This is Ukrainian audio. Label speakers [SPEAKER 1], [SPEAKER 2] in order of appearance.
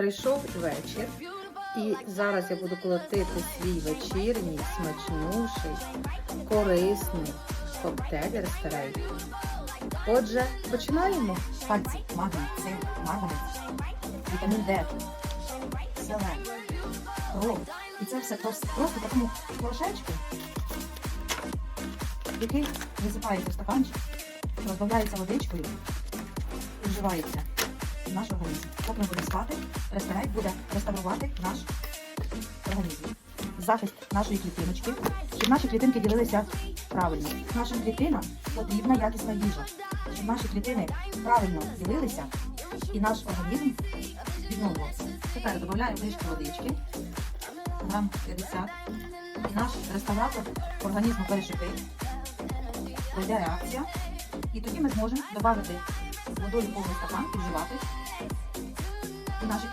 [SPEAKER 1] Прийшов вечір, і зараз я буду колотити свій вечірній, смачнющий, корисний коктейль ресторей. Отже, починаємо.
[SPEAKER 2] Кальцій, магній, цинк, марганець, вітамін Д, селен, кров. І це все просто, просто такому порошечку, який висипається в стаканчик, розбавляється водичкою і вживається наш організм. Поки ми будемо спати, ресторан буде реставрувати наш організм. Захист нашої клітиночки, щоб наші клітинки ділилися правильно. Нашим клітинам потрібна якісна їжа, щоб наші клітини правильно ділилися і наш організм відновлювався. Тепер додаємо трішки водички, грам 50, і наш реставратор організму перешипить, пройде реакція, і тоді ми зможемо додати водою повний стакан і вживати. І наші